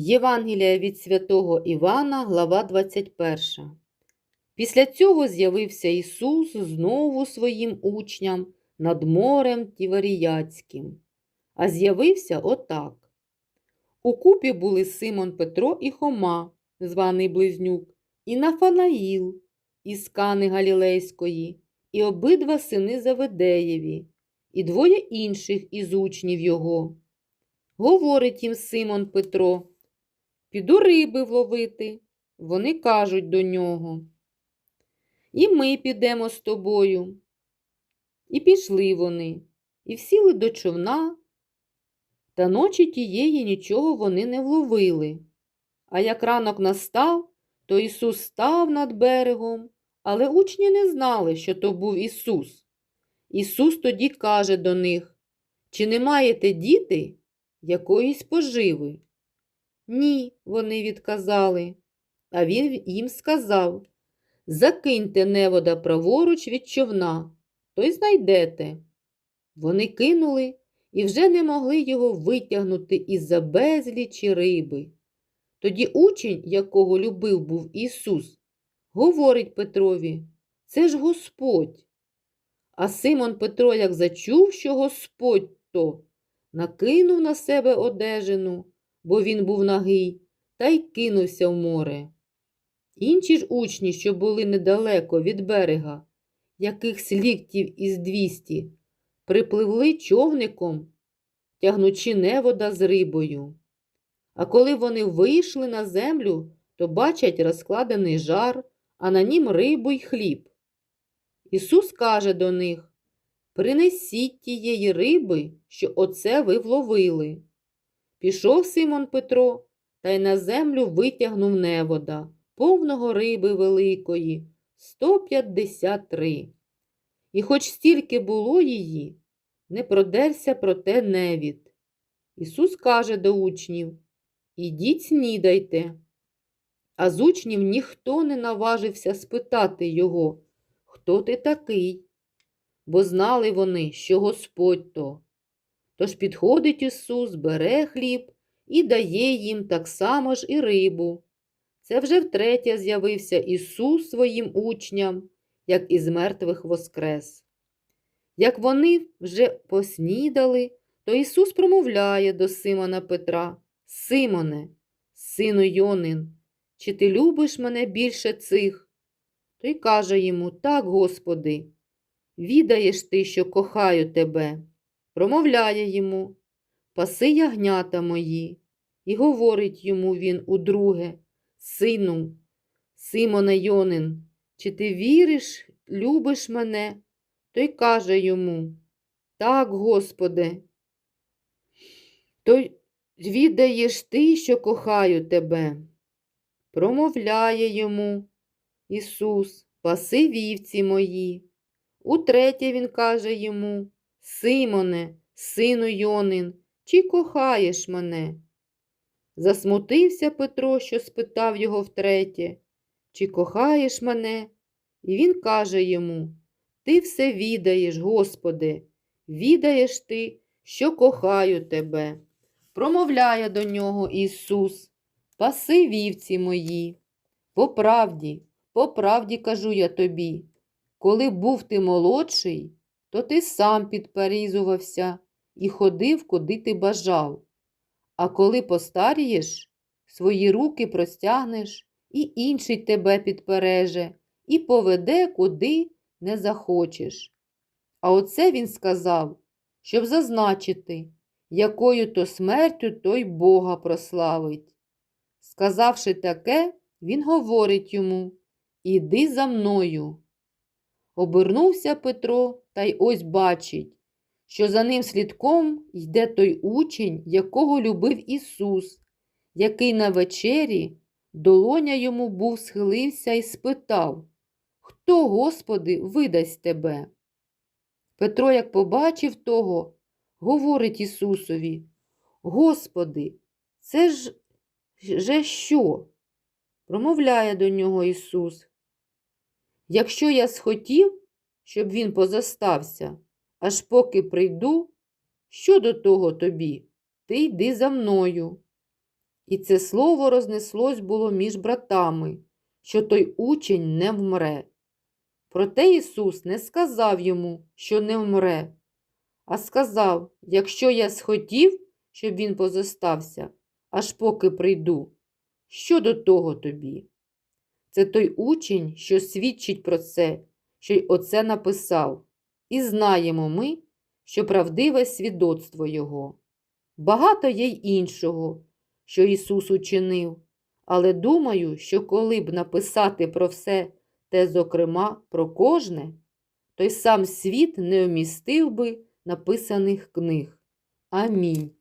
Євангелія від святого Івана, глава 21. Після цього з'явився Ісус знову своїм учням над морем Тіверіяцьким. А з'явився отак. У купі були Симон Петро і Хома, званий Близнюк, і Нафанаїл із Кани Галілейської, і обидва сини Заведеєві, і двоє інших із учнів його. Говорить їм Симон Петро, піду риби вловити. Вони кажуть до нього. І ми підемо з тобою. І пішли вони, і всіли до човна, та ночі тієї нічого вони не вловили. А як ранок настав, то Ісус став над берегом, але учні не знали, що то був Ісус. Ісус тоді каже до них, чи не маєте діти якоїсь поживи? Ні, вони відказали. А він їм сказав Закиньте невода праворуч від човна, то й знайдете. Вони кинули і вже не могли його витягнути із-за безлічі риби. Тоді учень, якого любив був Ісус, говорить Петрові, це ж Господь. А Симон Петро, як зачув, що Господь то, накинув на себе одежину, бо він був нагий, та й кинувся в море. Інші ж учні, що були недалеко від берега, яких ліктів із двісті, припливли човником, тягнучи невода з рибою. А коли вони вийшли на землю, то бачать розкладений жар, а на нім рибу й хліб. Ісус каже до них Принесіть тієї риби, що оце ви вловили. Пішов Симон Петро та й на землю витягнув невода, повного риби великої, 153. І хоч стільки було її, не продерся проте невід. Ісус каже до учнів Ідіть снідайте. А з учнів ніхто не наважився спитати його, хто ти такий, бо знали вони, що Господь то. Тож підходить Ісус, бере хліб і дає їм так само ж і рибу. Це вже втретє з'явився Ісус своїм учням, як із мертвих воскрес. Як вони вже поснідали, то Ісус промовляє до Симона Петра Симоне, сину Йонин, чи ти любиш мене більше цих? Той каже йому Так, Господи, відаєш ти, що кохаю тебе. Промовляє йому Паси ягнята мої, і говорить йому він удруге Сину, Симоне Йонин, чи ти віриш, любиш мене? Той каже йому Так, Господи, той відаєш ти, що кохаю тебе. Промовляє йому Ісус, паси вівці мої. Утретє він каже йому Симоне, сину Йонин, чи кохаєш мене? Засмутився Петро, що спитав його втретє, чи кохаєш мене? І він каже йому Ти все відаєш, Господи, відаєш ти, що кохаю тебе. Промовляє до нього Ісус, паси вівці мої. По правді, по правді кажу я тобі, коли був ти молодший, то ти сам підперізувався і ходив, куди ти бажав. А коли постарієш, свої руки простягнеш, і інший тебе підпереже, і поведе, куди не захочеш. А оце він сказав, щоб зазначити, якою то смертю той Бога прославить. Сказавши таке, він говорить йому Іди за мною. Обернувся Петро та й ось бачить, що за ним слідком йде той учень, якого любив Ісус, який на вечері долоня йому був схилився і спитав Хто, Господи, видасть тебе? Петро, як побачив того, говорить Ісусові Господи, це ж же що? Промовляє до нього Ісус. Якщо я схотів, щоб він позостався, аж поки прийду, що до того тобі? Ти йди за мною. І це слово рознеслось було між братами, що той учень не вмре. Проте Ісус не сказав йому, що не вмре, а сказав, якщо я схотів, щоб він позостався, аж поки прийду, що до того тобі? Це той учень, що свідчить про це, що й оце написав, і знаємо ми, що правдиве свідоцтво Його. Багато є й іншого, що Ісус учинив, але думаю, що коли б написати про все те, зокрема, про кожне, то й сам світ не вмістив би написаних книг. Амінь.